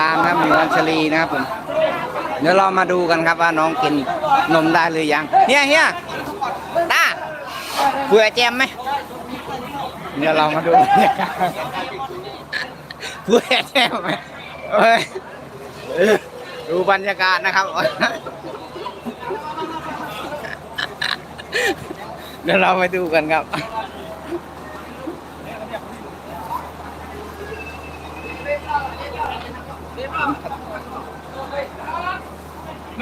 ตามนะครับมิวอัญชลีนะครับผมเดี๋ยวเรามาดูกันครับว่าน้องกินนมได้หรือยังเฮียเฮียตาเผื่อแจมไหมเดี๋ยวเรามาดูเผื่อแจมไหมดูบรรยากาศนะครับเดี๋ยวเราไปดูกันครับ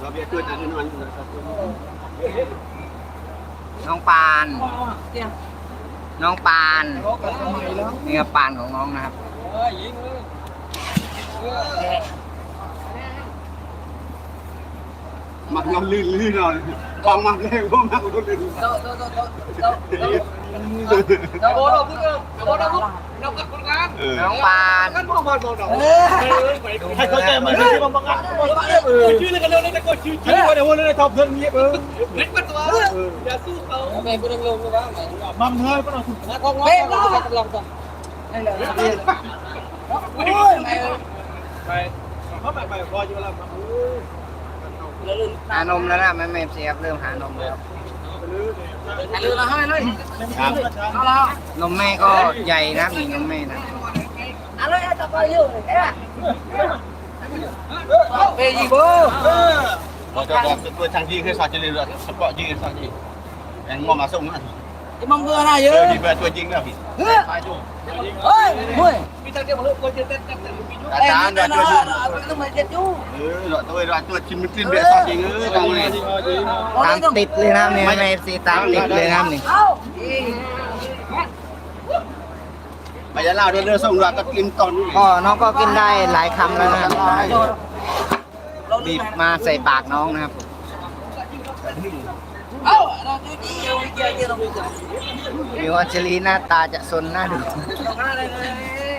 เราเบียร์ตัวจอันนั้นน้องปาน น้องปานนี่ก็ปานของน้องนะครับมันลื่นลื่นหน่อยความมันแรงก็มันลื่น เดี๋ยวโบเอาพูดเองเดี๋ยวโบเราพูดเรากับคนงานน้องปานกันพ่อมาบอกเราเออใครเขาใจมันที่มันบังคับชื่อเลยกันเร็วเลยตะโกนชื่อชื่อว่าเดี๋ยววันนี้ทอปเพิ่งเงียบเออเล็กมันตัวอย่าสู้เขาแม่กูลงลงเลยว่ามัมเฮ้ยก็ลองถูกนะของน้องลองก่อนได้เลยโอ้ลไปเขาไปไปพออยู่แล้วครับหานมแล้วนะแม่แม่เสียบเริ่มหานมแล้ว ถ่ายรูปเราให้เลยครับเอาละนมแม่ก็ใหญ่นะมีนมแม่นะเอาเลยจะไปอยู่เอ๊ะเฮ้ยยีโบเราจะบอกตัวทางที่คือสอดจะเรือสปอร์ตยิงสอดยิงยังมองมาส่งนะที่มังเบื่ออะไรเยเออะอดีแบบตัวจริงนะพี่เฮ้ย เฮ้ยเฮ้ย Tandaan dah tua tu. Eh, dah tua dah tua cin mungkin dia tak cing eh kau ni. ตามติดเลยนะครับนี่ในเอฟซีตามติดเลยนะครับนี่ Bayar lah dia dia song dah tak cin ton. ก็น้องก็กินได้หลายคำแล้วนะครับบีบมาใส่ปากน้องนะครับ เดี๋ยวอัญชลีหน้าตาจะซนหน้าดูเลยเลย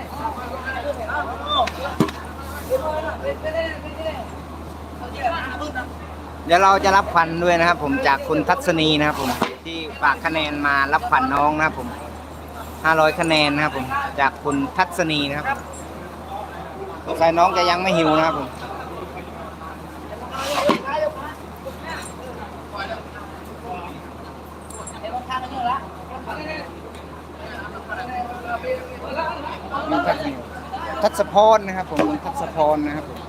เดี๋ยวเราจะรับขวัญด้วยนะครับ ผมจากคุณทัศนีนะครับผมที่ฝากคะแนนมารับขวัญน้องนะครับผม 500 คะแนนนะครับผมจากคุณทัศนีนะครับสงสัยน้องจะยังไม่หิวนะครับผม เดี๋ยวมันทานกันเยอะละ คุณทัศนี ทัศพรนะครับผมคุณทัศพรนะครับผม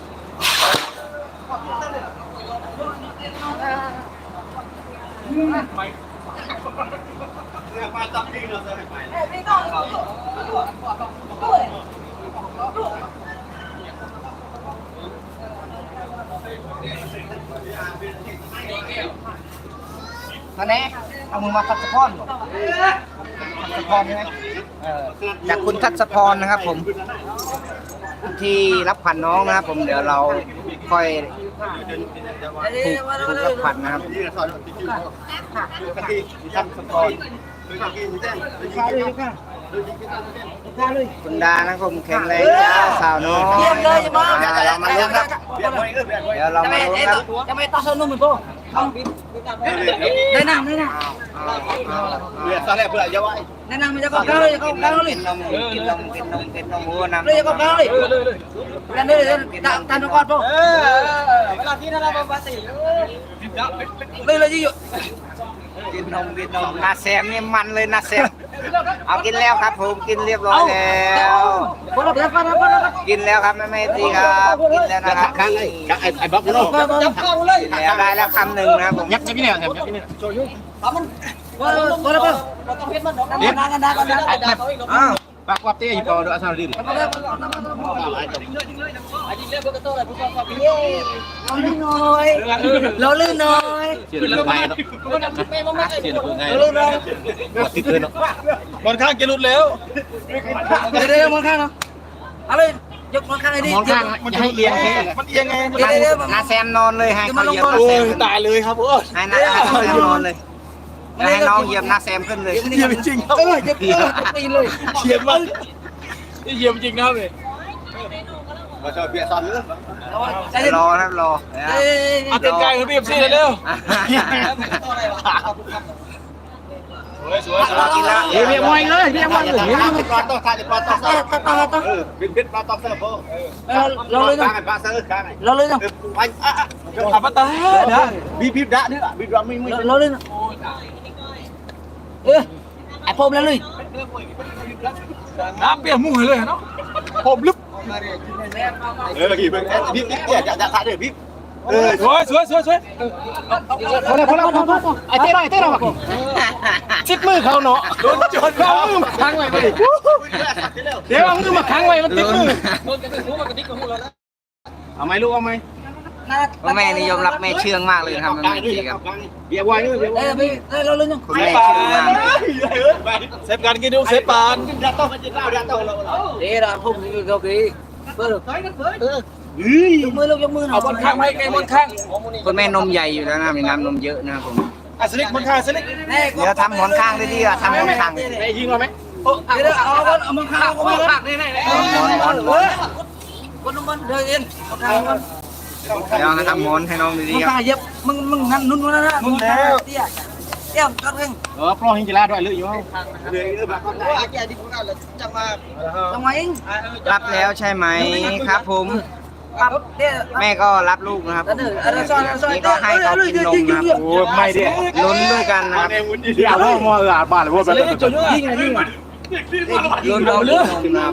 มาแน่เอามือมาทัศพรบอกทัศพรใช่ไหมออจากคุณทัศพรนะครับผม ที่รับขวัญน้องนะครับ ผมเดี๋ยวเราค่อยผูกผูกรับขวัญนะครับ คุณดานะครับผมแข็งแรงจ้าสาวน้อยนะครับเรามาลุ้นครับ เดี๋ยวเรามาลุ้นครับ Yang may taso nun po. Ang Dai na, dai na. เพื่อตอนแรกเพื่อจะไหว Nanang medyo kau kau kau kau lin. Kitong kitong kitong mo nang. Medyo kau kau lin. Yan dito kita tanong ko po. Eh, wala din na babati. Lay lay yo. Kitong kitong นาแซมนี่มันเลยนาแซม เอากินแล้วครับผมกินเรียบร้อยแล้ว Bola pa pa pa. กินแล้วครับแม่เมตีครับกินแล้วนะครับข้างไอ้ข้างไอ้ไอ้บ๊อบโน่ Bola จับเข้าเลย แล้วได้แล้วคำหนึ่งนะครับผม ยักษ์จะพี่เนี่ยครับยักษ์พี่เนี่ย Taman Pak Kuapti aja kalau doa sama diri. Lo lu noi. Lo bay. Lo lu noi. Kuapti tuh no. Mon khang kia lụt léo. Đây đây mon khang nó. Alo. ยกมองข้างไอ้นี่มองข้างมันให้เอียงมันเอียงไงนาแซมนอนเลยฮะเขาเอียงโอ้ยตายเลยครับโอ้ยนาแซมนอนเลย แล้วให้น้องเหยียบนาแซมขึ้นเลยเยี่ยมจริงครับเออจะเออตีเลยเยี่ยมมากนี่เยี่ยมจริงนะครับเลยมาชอบเบียร์ซอนเนื้อรอครับรอเอาเต็มกายของพี่เอฟซีเลยเร็วสวยสวยสวยกินแล้วเบียร์มวยเลยเบียร์มวยเลยเบียร์ปลาต้องทานปลาต้องเสิร์ฟต่อต่อต่อเออบินบินปลาต้องเสิร์ฟโอ้เราเลยกลานะงปลาเสิร์ฟกลางเราเลยนะไปอะอะปลาตาเด้อบีบีดะเนี่ยบีดะไม่ไม่เราเลยนะ เออไอ้พรมแล้วเลยน้ำเปียกมุ่งเลยเนาะผมลึบเออกี่เพิ่งบีบเนี่ยจะจะทานเดี๋ยวบีบเออสวยสวยสวยสวยพอแล้วพอแล้วพอแล้วไอ้เต้เราไอ้เต้เราอะชิดมือเขาเนาะโดนจนเขามือมาค้างไว้ไปดิเดี๋ยวเอามือมาค้างไว้มันติดมือเอาไหมลูกเอาไหม แม่นี่ยอมรับแม่เชื่องมากเลยนะครับแม่จีครับ เบียร์ไว้เบียร์เอไว้อพี่เราเลยนะคุณแม่เชื่องมากเซฟกันกินดูเซฟปานดัตโต้มันจะเล่าดัตโต้เราเดี๋ยวเราพรมนี่เราดีเปิดเออเฮ้ยยกมือลูกยกมือหน่อยเอาบนข้างไว้ไงบนข้างคุณแม่นมใหญ่อยู่แล้วนะมีน้ำนมเยอะนะครับผมอะสลิกบนข้างสลิกเดี๋ยวทำหมอนข้างดีๆอะทำหมอนข้างไอ้ยิงเราไหมเดี๋ยวเอาเอาเอามังค่าเอามังค่านี่นี่หมอนหมอนหมอนคนนู้นเดิ นเองมังค่ามันเดี๋ยวนะทำหมอนให้น้องดีมังๆครับค่าเย็บมึงมึงนั่นนุ่นนั่นนะมึงแล้วเตี้ยเตี้ยกันเองเออปลอหิงกีฬาด้วยเลืออยู่ห้องเลือเลือแบบทำไมเองรับแล้วใช่ไหมครับผม ปั๊บเตี้ยแม่ก็รับลูกนะครับแล้วเด้ออะไรซอยซอยนี่ก็ให้เขากินนมนะครับโอ้ไม่ดิลุ้นด้วยกันนะครับ เดี๋ยวพ่อมอเอออาบานเลยว่าแบบ ยิงไงยิง ลุ้นเอากินนมนะครับ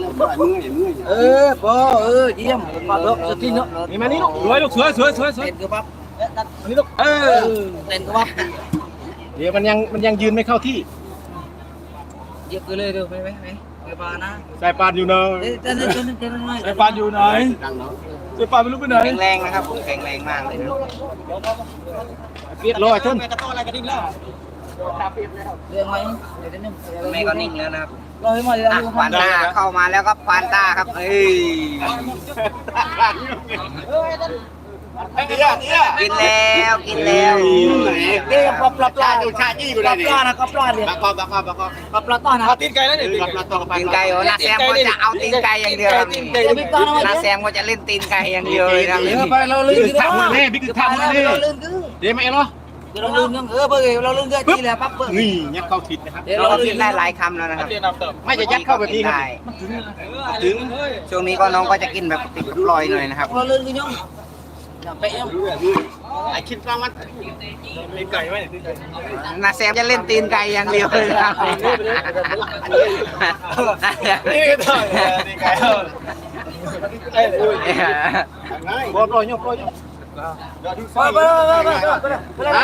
เออพอเออเยี่ยมปั๊บลูกสติเนาะมีมานี่ลูกสวยลูกสวยสวยสวยสวยเต้นก็ปั๊บนี่ลูกเออเต้นก็ปั๊บเดี๋ยวมันยังมันยังยืนไม่เข้าที่เย็บเลยเร็วไปไปไปไปปานะสายปานอยู่เนอะเต้นเต้นเต้นเต้นหน่อยสายปานอยู่ไหนสายปานไม่รู้ไปไหนแข็งแรงนะครับผมแข็งแรงมากเลยนะเรียบร้อยท่านเรื่องไหมเดี๋ยวนึงแม่ก็นิ่งแล้วนะครับ เราให้มาเดี๋ยวอะควานต้าเข้ามาแล้วก็ควานต้าครับเอ้ยกินแล้วกินแล้วเดี๋ยวปลาปลาปลาอยู่ชาจี้อยู่ได้ปลานะก็ปลาเนี่ยบักคอบักคอบักคอปลาปลาต้อนนะตีนไก่แล้วเนี่ยปลาตองตีนไก่โอ้นาแซมก็จะเอาตีนไก่อย่างเดียวครับนาแซมก็จะเล่นตีนไก่อย่างเดียวเลยนะเดี๋ยวไปเราลื่นทำมาแน่บิ๊กทำมาแน่เราลื่นคือเดี๋ยวไม่เนาะ เราลื่นยังเออเบอร์เราลื่นเยอะทีแหละปั๊บเบอร์นี่ยัดเข้าทิศนะครับเดี๋ยวเราเราก็ลื่กินนได้หลายคำแล้วนะครับไม่จะยัดเข้าแบบนี้ครับได้ถึงช่วงนี้ก็น้องก็จะกินแบบติดลอยหน่อยนะครับ เราลื่นกันยังไปยังไอ้คิดฟังมันตีนไก่ไหมตีนไก่นาแซมจะเล่นตีนไก่อย่างเดียวเลยครับนี่ก็ได้ตีนไก่เอ้ยปล่อยปล่อยปล่อยไปไปไปไปไป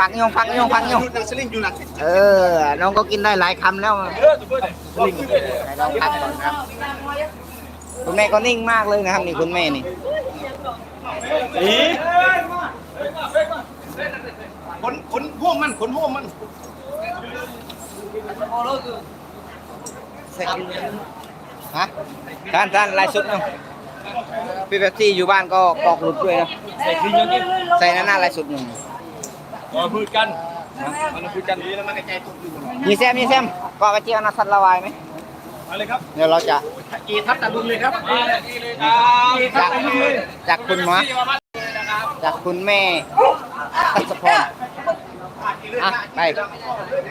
พักยงพักยงพักยงนักสลิงอยู่นักเออ น้องก็กินได้หลายคำแล้วให้น้องพักก่อนครับคุณแม่ก็นิ่งมากเลยนะครับนี่คุณแม่นี่อีขนขนห่วงมันขนห่วงมันฮะท่านท่านไลฟ์สดเนาะ พี่เป๊ปซี่อยู่บ้านก็กรอกหลุดด้วยนะ ใส่ครีมยังกินใส่หน้าหน้าไลฟ์สดหนึ่งมาพูดกันมันพูดกันดีแล้วมันใจทุกอยู่มีแซมมีแซมก็กระเจียวนาสันละวายไหมมาเลยครับ เดี๋ยวเราจะกีทับตะลุนเลยครับกีเลยครับกีทัจาบกตะลุนเลยจากคุณหมอจากคุณแม่ทัศพรอะไป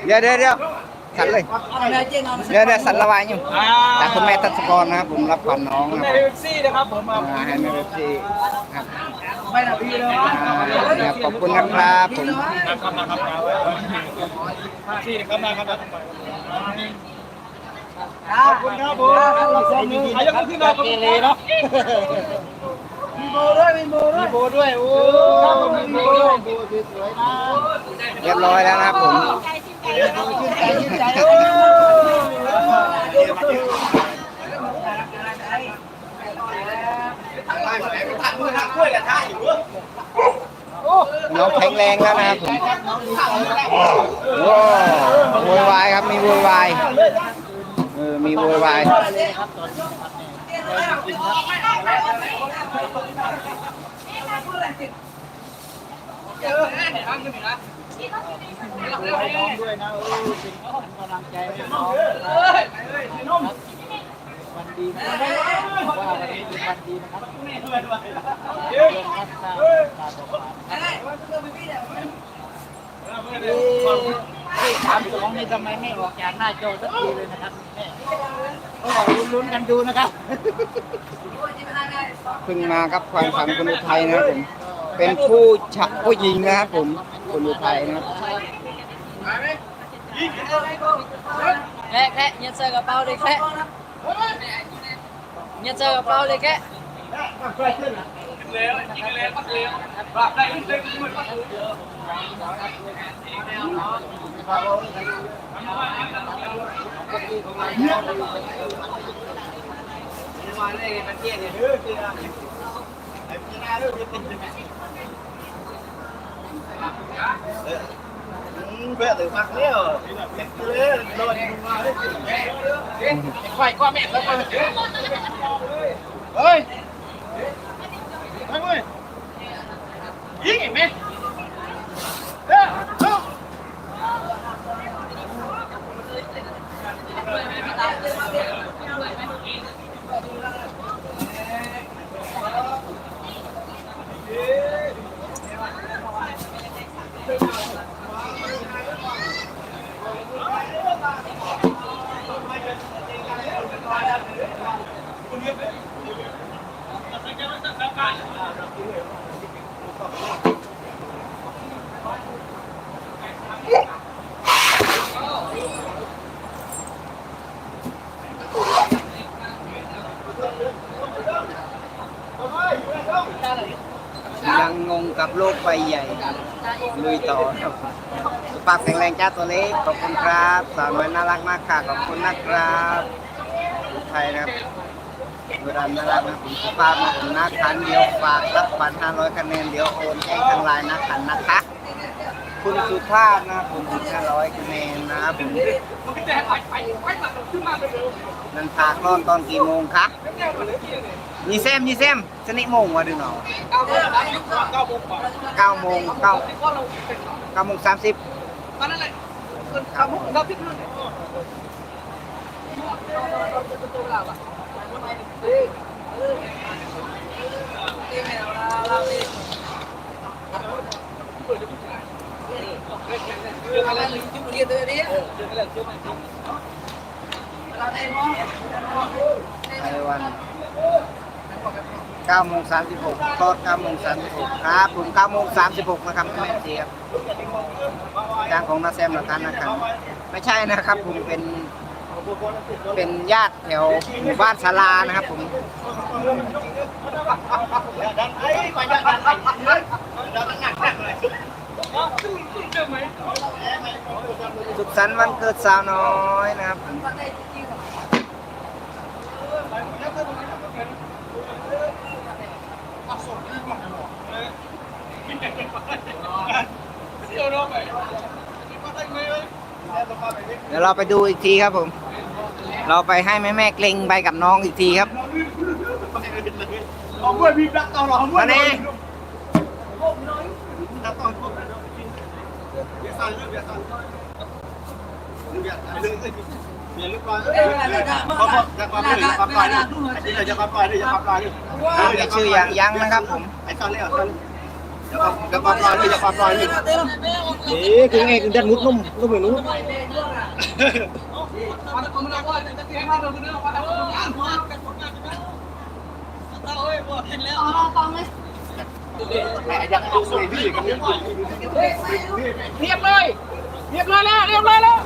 เดี๋ยวเดี๋ยวเดี๋ยว สันเลยเดี๋ยวเดี๋ยวสันละวายอยู่จากคุณแม่ทัศพรนะครับผมรับขวัญน้องนะในครับเว็บซี่นะครับผมมาอ่าให้แม่เป๊ปซี่ครับไม่นะพี่เลยอ่าครับขอบคุณนะครับผมครับมาครับมาที่ครับมาครับขอบคุณครับผมอายุขึ้นมาเกเรเนาะมีโบด้วยมีโบด้วยโบด้วยโอ้มีโบด้วยโบสวยนะเรียบร้อยแล้วนะครับผม น้องแข็งแรงแล้วนะครับผมโอ้โวยวายครับมีโวยวายเออมีโวยวายจ ริงครับด้วยนะเออเป็นกำลังใจให้น้องวันดีนะครับว่าวันนี้เป็นวันดีนะครับเรื่องรักษาตาตกปากเฮ้ยสามสองนี่ทำไมไม่ออกจากหน้าจอสักทีเลยนะครับแม่ก็บอกลุ้นๆกันดูนะครับ เพิ่งมาครับความฝันคนอุทัยนะครับผม เป็นผู้ชะผู้หญิงนะครับผม คนอุทัยนะครับแค่แค่ยัดใส่กระเป๋าเลยแค่ยัดใส่กระเป๋าเลยแค่เเพื่อถือมักเนี่ยเด็กเลยโดนมาเลยไข่ก็แม่แล้วก็เฮ้ยไปเว้ยยิงไอ้แม่เฮ้ย ยังงง กับโลกใบใหญ่ลุยต่อครับปากแข็งแรงจ้าตัวเล็กขอบคุณครับสาวน้อยน่ารักมากค่ะขอบคุณนะครับอุทัยนะครับเวลาน่ารักนะผมสุภาพนะผมนักขันเดี๋ยวฝากรับบัตร500คะแนนเดี๋ยวโอนให้ทางไลน์นักขันนะคะคุณสุภาพนะผมถึง500คะแนนนะครับผมนันพากร้อนตอนกี่โมงคะ ยี่เซมยี่เซมสนิโมงวะดูหนอเก้าโมงเก้าโมงเก้าโมงสามสิบไต้หวัน 9โมง36ตอน9โมง36ครับผม9โมง36นะครับแม่เสียบจางของนาแซมนะครับนะครับ ไม่ใช่นะครับผมเป็นเป็นญาติแถวหมู่บ้านศาลานะครับผมดันไอ้ไปดันไอ้ดันหนักหนักเลยสุขสันต์วันเกิดสาวน้อยนะครับ เดี๋ยวเราไปดูอีกทีครับผม เราไปให้แม่แม่ๆเกรงไปกับน้องอีกทีครับเอาด้วยพี่ดักต่อหรอด้วยมานี่ดักต่อเดี๋ยวสั่นเดี๋ยวสั่นเดี๋ยวสั่นเดี๋ยวลึกก่อนเขาบอกจะความเลยความปลายนี่ไอ้ที่จะความปลายนี่จะความปลายนี่มีชื่อยังยังนะครับผมไอ้ตอนนี้อะตอนนี้ จะความปลายนี่จะความปลายนี่เอ๊ะคือไงคือดันมุดนุ่มนุ่มเหมือนนุ่มยังดูสวยพี่กันเนี่ยเรียบเลยเรียบร้อยแล้วเรียบร้อยแล้ว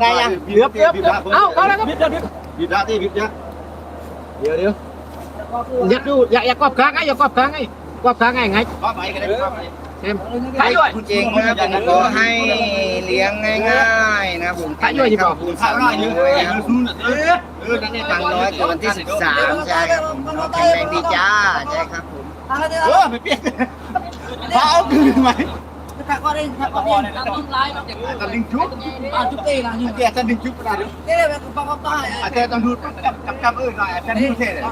ได้ยังเรียบเรียบเอ้าเอาแล้วครับบิดดาที่บิดดาเดี๋ยวเดี๋ยวยัดดูอย่าอย่ากอบค้างไงอย่ากอบค้างไง กอบค้างไงไงว่าไปกันได้ว่าไปเต็มถ่ายด้วยจริงนะครับผมก็ให้เลี้ยงง่ายๆนะครับผมถ่ายด้วยดีกว่าคูณข้าสาวมหน้าเยด้อะวยเอนะครับอเออเออนั่นเองตังน้อยเกินวันที่13ใช่ครับผมน้องแข็งแรงดีจ้าใช่ครับผมเออไม่เปลี่ยนพาเอาคืนไหม thằng con đi thằng con đi làm chung lái nó ตะลิงชุบ à chụp tê là như อาจารย์ตะลิงชุบอะไร thế là con con to อาจารย์ต้องดูจับจับจับเออหน่อยอาจารย์ดูเท่เลย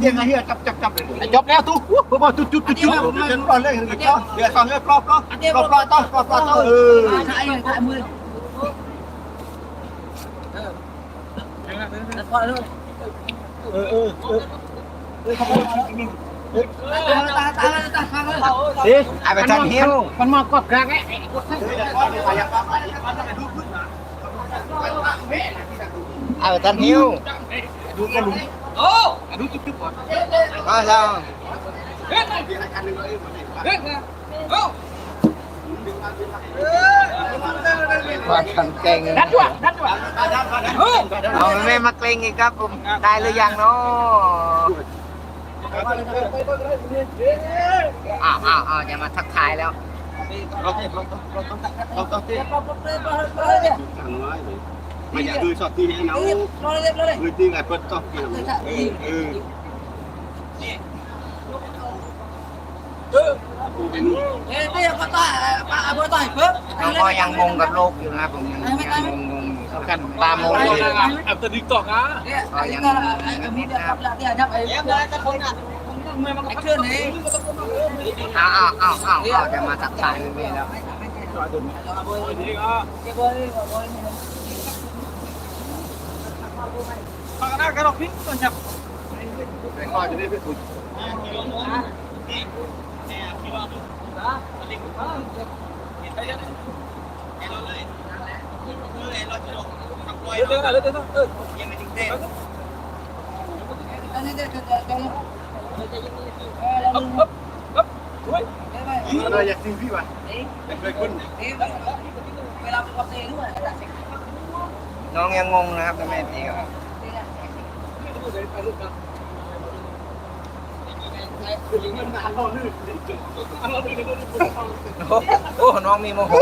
เรียกไงเฮียจับจับจับเลยจบแล้วตุ๊บพอจุดจุดจุดจุดเดินก่อนเลยเดี๋ยวเดี๋ยวก่อนเลยปลอบปลอบปลอบปลอบต่อปลอบปลอบต่อเออ thải rồi thải mười con luôn เออเออเออเออเขาบอก ta ta ta ta ta สิไอ้ประจันหิวมันมากดกลางไอ้ไอ้ประจันหิวดูกระลุงมาเช้าว่าขันเก่งดัดด้วยดัดด้วยเอาไม่มาเกรงอีกครับผมได้หรือยังเนาะอ้าวอ้าวอ้าวมาทักทายแล้วเราต้องเราต้องเราต้องเต้นไม่อยากดูช็อตที่ให้เราคือจริง ไอ้เปิดต้องกินเออเออกูเป็น bây giờ con to à bữa to phước เราก็ยังงงกับโลกอยู่นะครับผมยังยังงงงๆอยู่กันตามโมเลยอับตะดิกตอกอะก็ยังงงกันนิดนะครับ Anh chưa đấy อ้าวอ้าวอ้าวอ้าวอ้าวจะมาทักทายไม่แล้วปากหน้ากระดกพิ ษก่อนจับไปก่อนจะได้ไปคุยเราอยากซื้อพี่วะเคยคุณ น้องยังงงนะครับแม่ตีครับโอ้โอ้น้องมีโมโห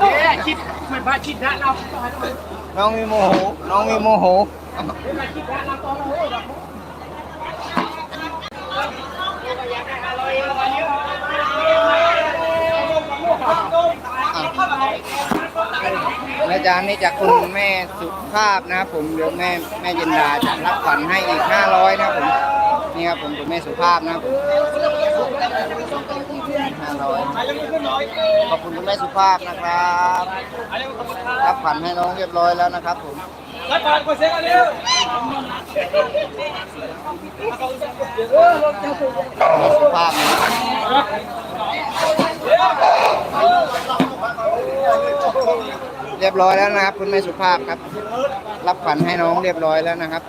เนี่ยคิดเหมือนพาคิดนะเราน้องมีโมโห น้องมีโมโหอาจาร ย์นี่จากคุณแม่สุภาพนะครับผมเดี๋ยวแม่แม่ยินดาจะรับขวัญให้อีก 500 นะครับผมนี่ครับผมคุณแม่สุภาพนะครับผม500ขอบคุณคุณแม่สุภาพนะครับรับขวัญให้น้องเรียบร้อยแล้วนะครับผมรัดปานกดเซ็กอันเร็วแม่สุภาพนะครับ เรียบร้อยแล้วนะครับ คุณแม่สุภาพครับ รับขวัญให้น้องเรียบร้อยแล้วนะครับ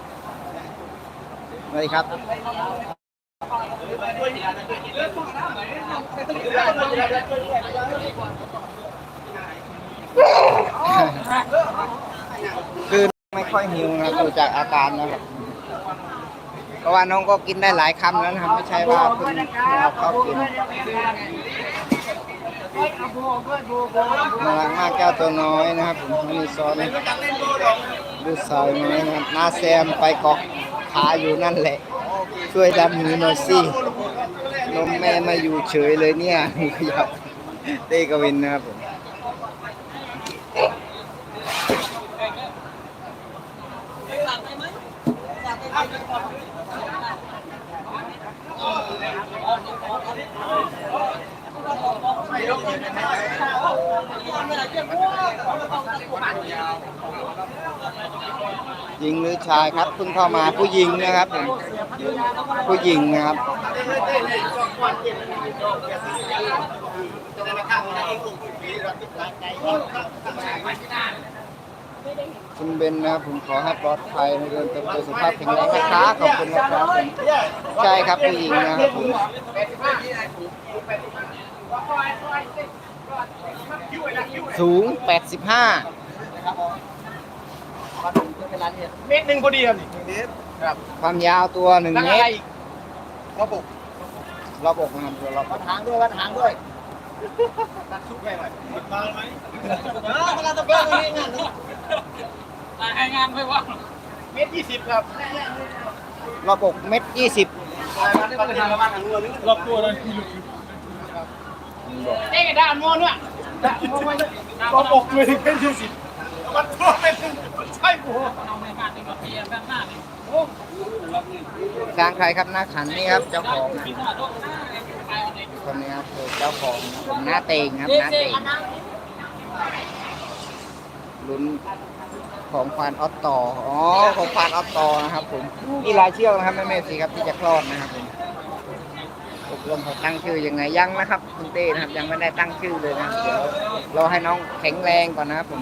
สวัสดีครับคือไม่ค่อยหิวนะดูจากอาการแล้วครับเพราะว่าน้องก็กินได้หลายคำแล้วนะครับ ไม่ใช่ว่าเพิ่งเข้ากิน น่ารักมากแก้วตัวน้อยนะครับผมมีซอนดูสาวน้อยนะครับนาแซมไปเกาะขาอยู่นั่นแหละ ช่วยดันหนูหน่อยสินมแม่มาอยู่เฉยเลยเนี่ยขยับเต้กวินนะครับผม หญิงหรือชายครับเพิ่งเข้ามาผู้หญิงนะครับผมผู้หญิงนะครับคุณเบนนะครับผมขอให้ปลอดภัยในเรื่องเติบโตสุขภาพแข็งแรงนะคะขอบคุณนะครับใช่ครับผู้หญิงนะครับผมสูง 85 เมตรหนึ่งพอดีครับนี่ความยาวตัว1แล้วเมอะไรตรอีกระบบรอบอกนะครับตัวรอบวัดหางด้วยวัดหางด้วยตัดชุบไปหน่อยมาไหมอ่ากำลังตะเกียบตรงนี้งานนี้ให้งานไปว่าเมตรยี่สิบครับรอบอกเม็ดยี่สิบรอบตัวเลยนเอ๊ะด่ามอนเนี่ยด่ามอนเนี่ยก็บอกเลยเป็นที่สิมันตัวเป็น ใช่กูช้างใครครับหน้าขันนี่ครับเจ้าของนะคนนี้ครับคือเจ้าของผมหน้าเตงครับหน้าเตงลุ้นของควานออตต่ออ๋อของควานออตต่อนะครับผมนี่ลายเชือกนะครับแม่เมสีครับที่จะคลอดนะครับผมตกลงเขาตั้งชื่อยังไงยังนะครับ คุณเต้นะครับยังไม่ได้ตั้งชื่อเลยนะเดี๋ยวรอให้น้องแข็งแรงก่อนนะครับผม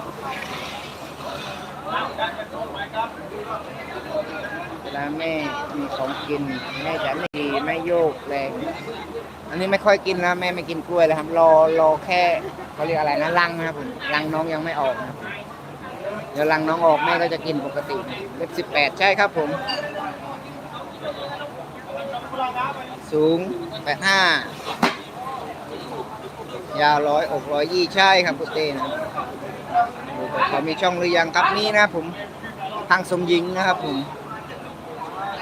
เวลาแม่มีของกินแม่จะไม่ดีไม่โยกแรง อันนี้ไม่ค่อยกินนะแม่ไม่กินกล้วยเลยครับ รอรอแค่เขาเรียกอะไรนะรังนะครับผมรังน้องยังไม่ออกนะเดี๋ยวรังน้องออกแม่ก็จะกินปกติเล็บสิบแปดใช่ครับผม สูงแปดห้ายาวร้อยอกร้อยยี่ใช่ครับคุณเต้นะ เขามีช่องหรือยังครับนี่นะผมทางสมหญิงนะครับผม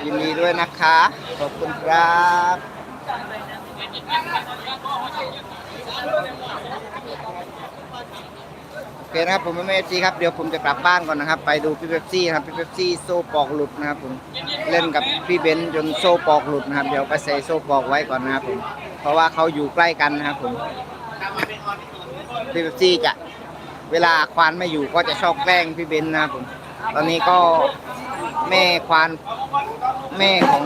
ยินดีด้วยนะคะ ขอบคุณครับโอเคนะครับผมไม่เอฟซีครับเดี๋ยวผมจะกลับบ้านก่อนนะครับ ไปดูพี่เบปซี่นะครับพี่เบปซี่โซ่ปอกหลุดนะครับผมเล่นกับพี่เบนจนโซ่ปอกหลุดนะครับ เดี๋ยวไปใส่โซ่ปอกไว้ก่อนนะครับผมเพราะว่าเขาอยู่ใกล้กันนะครับผมพี่เบปซี่จะ เวลาควานไม่อยู่ก็จะชอบแกล้งพี่เบนนะครับผม ตอนนี้ก็แม่ควานแม่ของ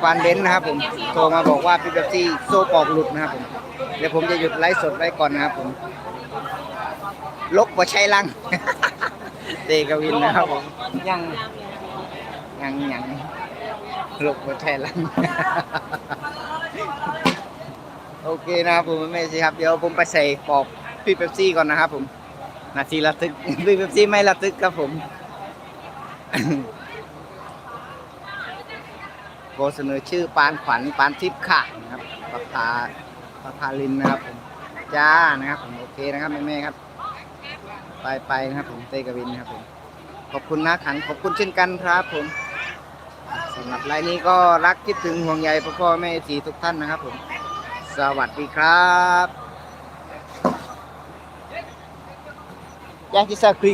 ควานเบนนะครับผมโทรมาบอกว่าพี่เบปซี่โซ่ปอกหลุดนะครับผมเดี๋ยวผมจะหยุดไลฟ์สดไว้ก่อนนะครับผมลกบ่ใช่ลังเตกวินนะครับผมยังยังยังลกบ่ใช่ลังโอเคนะครับผมไม่สิครับ เดี๋ยวผมไปใส่ปอก พี่เป๊ปซี่ก่อนนะครับผม นาทีระทึก พี่เป๊ปซี่ไม่ระทึกครับผมโกเสนอชื่อปานขวัญปานทิพย์ค่ะนะครับปภาปภาลินนะครับผมจ้านะครับผมโอเคนะครับแม่แม่ๆครับ ไปไปนะครับผมเต้กวินนะครับผมขอบคุณนะขันขอบคุณเช่นกันครับผมสำหรับรายนี้ก็รักคิดถึงห่วงใยพ่อพ่อแม่สีทุกท่านนะครับผม สวัสดีครับ อยากจะสักครี